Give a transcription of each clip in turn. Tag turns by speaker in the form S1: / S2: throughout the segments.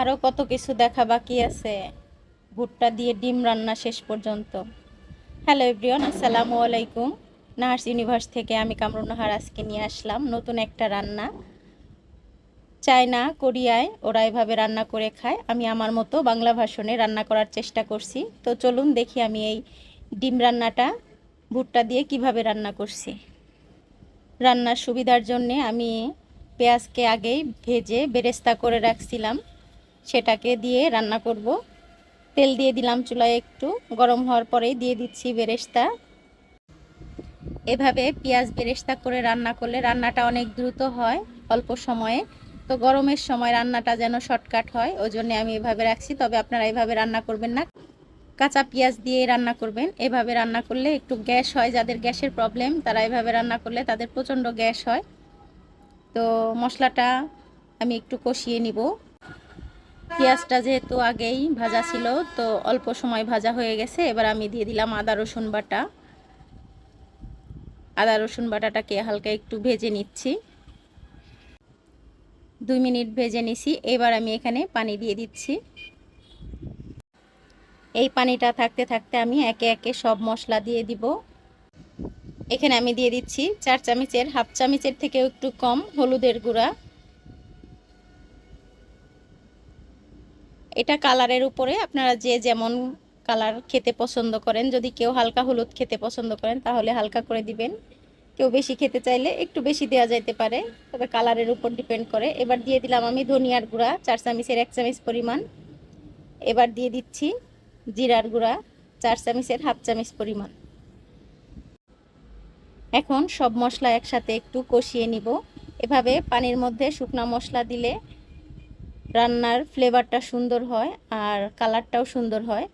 S1: আরও কত কিছু দেখা বাকি আছে। ভুট্টা দিয়ে ডিম রান্না শেষ পর্যন্ত। হ্যালো এভরিওয়ান, আসসালামু আলাইকুম। নার্স ইউনিভার্স থেকে আমি কামরুন নাহার আজকে নিয়ে আসলাম নতুন একটা রান্না। চায়না, কোরিয়ায় ওরা এভাবে রান্না করে খায়। আমি আমার মতো বাংলা ভাষণে রান্না করার চেষ্টা করছি। তো চলুন দেখি আমি এই ডিম রান্নাটা, ভুট্টা দিয়ে কীভাবে রান্না করছি। রান্নার সুবিধার জন্যে আমি পেঁয়াজকে আগেই ভেজে বেরেস্তা করে রাখছিলাম। সেটাকে দিয়ে রান্না করব। তেল দিয়ে দিলাম চুলায় একটু। গরম হওয়ার পরেই দিয়ে দিচ্ছি বেরেস্তা। এভাবে পেঁয়াজ বেরেস্তা করে রান্না করলে রান্নাটা অনেক দ্রুত হয়, অল্প সময়ে। তো গরমের সময় রান্নাটা যেন শর্টকাট হয়, ওই জন্য আমি এভাবে রাখছি। তবে আপনারা এভাবে রান্না করবেন না। কাঁচা পেঁয়াজ দিয়ে রান্না করবেন। এভাবে রান্না করলে একটু গ্যাস হয়। যাদের গ্যাসের প্রবলেম, তারা এভাবে রান্না করলে তাদের প্রচণ্ড গ্যাস হয়। তো মশলাটা আমি একটু কষিয়ে নিব। পেঁয়াজটা যেহেতু আগেই ভাজা ছিল, তো অল্প সময় ভাজা হয়ে গেছে। এবার আমি দিয়ে দিলাম আদা, রসুন বাটা। আদা, রসুন বাটাটাকে হালকা একটু ভেজে নিচ্ছি। দুই মিনিট ভেজে নিছি। এবার আমি এখানে পানি দিয়ে দিচ্ছি। এই পানিটা থাকতে থাকতে আমি একে একে সব মশলা দিয়ে দিব। এখানে আমি দিয়ে দিচ্ছি চার চামচের, হাফ চামচের থেকেও একটু কম হলুদের গুঁড়া। এটা কালারের উপরে আপনারা যে যেমন কালার খেতে পছন্দ করেন, যদি কেউ হালকা হলুদ খেতে পছন্দ করেন, তাহলে হালকা করে দিবেন। কেউ বেশি খেতে চাইলে একটু বেশি দেওয়া যাইতে পারে, তবে কালারের উপর ডিপেন্ড করে। এবার দিয়ে দিলাম আমি ধনিয়ার গুঁড়া, চার চামচের এক চামিচ পরিমাণ। এবার দিয়ে দিচ্ছি জিরার গুঁড়া, চার চামচের হাফ চামচ পরিমাণ। এখন সব মশলা একসাথে একটু কষিয়ে নিব। এভাবে পানির মধ্যে শুকনো মশলা দিলে রান্নার ফ্লেভারটা সুন্দর হয় আর কালারটাও সুন্দর হয়।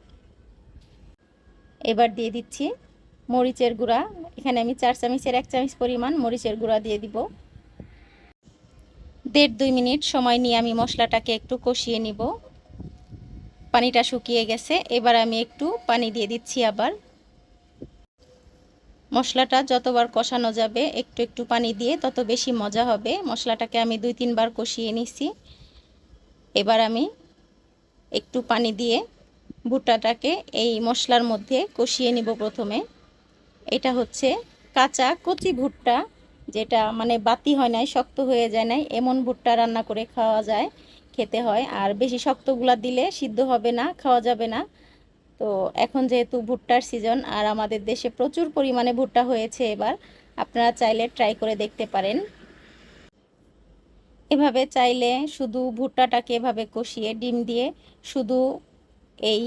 S1: এবার দিয়ে দিচ্ছি মরিচের গুঁড়া। এখানে আমি চার চামচের এক চামচ পরিমাণ মরিচের গুঁড়া দিয়ে দিব। দেড় দুই মিনিট সময় নিয়ে আমি মশলাটাকে একটু কষিয়ে নিব। পানিটা শুকিয়ে গেছে। এবার আমি একটু পানি দিয়ে দিচ্ছি আবার। মশলাটা যতবার কষানো যাবে, একটু একটু পানি দিয়ে তত বেশি মজা হবে। মশলাটাকে আমি দুই তিনবার কষিয়ে নিছি। এবার আমি একটু পানি দিয়ে ভুট্টাটাকে এই মশলার মধ্যে কষিয়ে নিব প্রথমে। এটা হচ্ছে কাঁচা কচি ভুট্টা, যেটা মানে বাতি হয় নাই, শক্ত হয়ে যায় নাই, এমন ভুট্টা রান্না করে খাওয়া যায়, খেতে হয়। আর বেশি শক্তগুলা দিলে সিদ্ধ হবে না, খাওয়া যাবে না। তো এখন যেহেতু ভুট্টার সিজন আর আমাদের দেশে প্রচুর পরিমাণে ভুট্টা হয়েছে এবার, আপনারা চাইলে ট্রাই করে দেখতে পারেন। এভাবে চাইলে শুধু ভুট্টাটাকে এভাবে কষিয়ে ডিম দিয়ে শুধু এই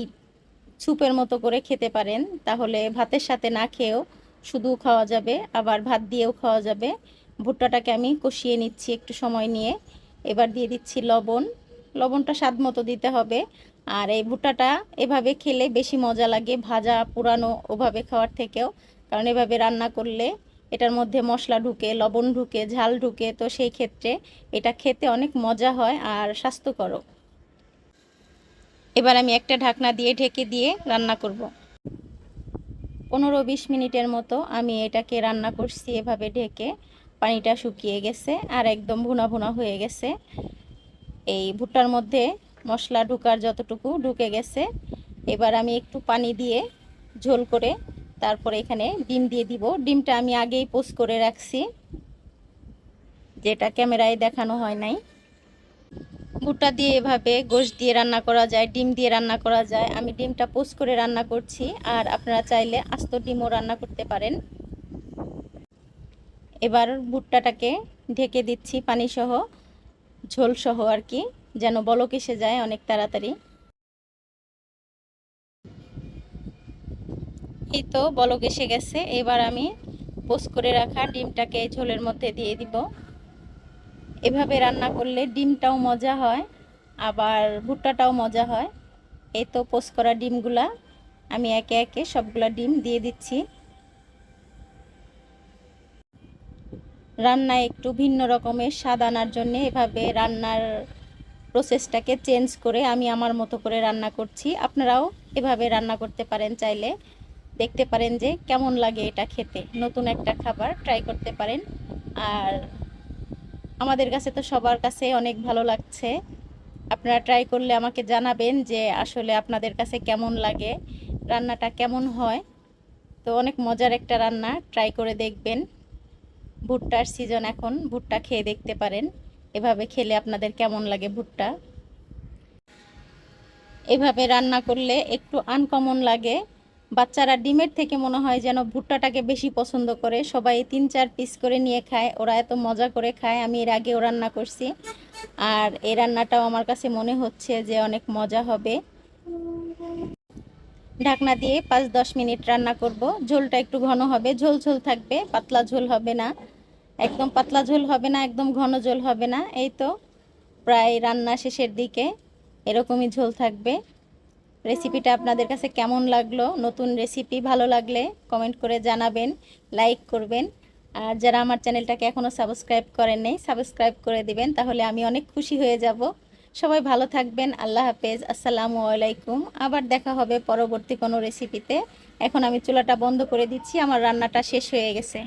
S1: স্যুপের মতো করে খেতে পারেন। তাহলে ভাতের সাথে না খেয়েও শুধু খাওয়া যাবে, আবার ভাত দিয়েও খাওয়া যাবে। ভুট্টাটাকে আমি কষিয়ে নিচ্ছি একটু সময় নিয়ে। এবার দিয়ে দিচ্ছি লবণ। লবণটা স্বাদ মতো দিতে হবে। আর এই ভুট্টাটা এভাবে খেলে বেশি মজা লাগে ভাজা, পুরানো ওভাবে খাওয়ার থেকেও। কারণ এভাবে রান্না করলে এটার মধ্যে মশলা ঢুকে, লবণ ঢুকে, ঝাল ঢুকে, তো সেই ক্ষেত্রে এটা খেতে অনেক মজা হয় আর স্বাস্থ্যকরও এবার আমি একটা ঢাকনা দিয়ে ঢেকে দিয়ে রান্না করব। পনেরো বিশ মিনিটের মতো আমি এটাকে রান্না করছি এভাবে ঢেকে। পানিটা শুকিয়ে গেছে আর একদম ভুনা ভুনা হয়ে গেছে। এই ভুট্টার মধ্যে মশলা ঢুকার যতটুকু ঢুকে গেছে, এবার আমি একটু পানি দিয়ে ঝোল করে তারপরে এখানে ডিম দিয়ে দিব। ডিমটা আমি আগেই পোস্ট করে রাখছি, যেটা ক্যামেরায় দেখানো হয় নাই। ভুট্টা দিয়ে এভাবে গোশ দিয়ে রান্না করা যায়, ডিম দিয়ে রান্না করা যায়। আমি ডিমটা পোস্ট করে রান্না করছি, আর আপনারা চাইলে আস্ত ডিমও রান্না করতে পারেন। এবার ভুট্টাটাকে ঢেকে দিচ্ছি পানি সহ ঝোল আর কি, যেন বলক এসে যায় অনেক তাড়াতাড়ি। এই তো বলক এসে গেছে। এবার আমি পোস্ট করে রাখা ডিমটাকে ঝোলের মধ্যে দিয়ে দিব। এভাবে রান্না করলে ডিমটাও মজা হয়, আবার ভুট্টাটাও মজা হয়। এই তো পোস্ট করা ডিমগুলা আমি একে একে সবগুলা ডিম দিয়ে দিচ্ছি। রান্নায় একটু ভিন্ন রকমের স্বাদ আনার জন্যে এভাবে রান্নার প্রসেসটাকে চেঞ্জ করে আমি আমার মতো করে রান্না করছি। আপনারাও এভাবে রান্না করতে পারেন চাইলে। দেখতে পারেন যে কেমন লাগে এটা খেতে। নতুন একটা খাবার ট্রাই করতে পারেন। আর আমাদের কাছে তো সবার কাছে অনেক ভালো লাগছে। আপনারা ট্রাই করলে আমাকে জানাবেন যে আসলে আপনাদের কাছে কেমন লাগে, রান্নাটা কেমন হয়। তো অনেক মজার একটা রান্না ট্রাই করে দেখবেন। ভুট্টার সিজন এখন, ভুট্টা খেয়ে দেখতে পারেন। এভাবে খেলে আপনাদের কেমন লাগে ভুট্টা? এভাবে রান্না করলে একটু আনকমন লাগে। বাচ্চারা ডিমের থেকে মনে হয় যেন ভুট্টাটাকে বেশি পছন্দ করে। সবাই তিন চার পিস করে নিয়ে খায়। ওরা এত মজা করে খায়। আমি এর আগেও রান্না করছি। আর এই রান্নাটাও আমার কাছে মনে হচ্ছে যে অনেক মজা হবে। ঢাকনা দিয়ে পাঁচ দশ মিনিট রান্না করব। ঝোলটা একটু ঘন হবে। ঝোল ঝোল থাকবে। পাতলা ঝোল হবে না। একদম পাতলা ঝোল হবে না, একদম ঘন ঝোল হবে না। এই তো প্রায় রান্না শেষের দিকে এরকমই ঝোল থাকবে। রেসিপিটা আপনাদের কাছে কেমন লাগল? নতুন রেসিপি ভালো লাগলে কমেন্ট করে জানাবেন লাইক করবেন। আর যারা আমার চ্যানেলটাকে এখনও সাবস্ক্রাইব করেন নেই সাবস্ক্রাইব করে দিবেন, তাহলে আমি অনেক খুশি হয়ে যাব। সবাই ভালো থাকবেন, আল্লাহ হাফেজ, আসসালামু আলাইকুম। আবার দেখা হবে পরবর্তী কোনো রেসিপিতে এখন আমি চুলাটা বন্ধ করে দিচ্ছি, আমার রান্নাটা শেষ হয়ে গেছে।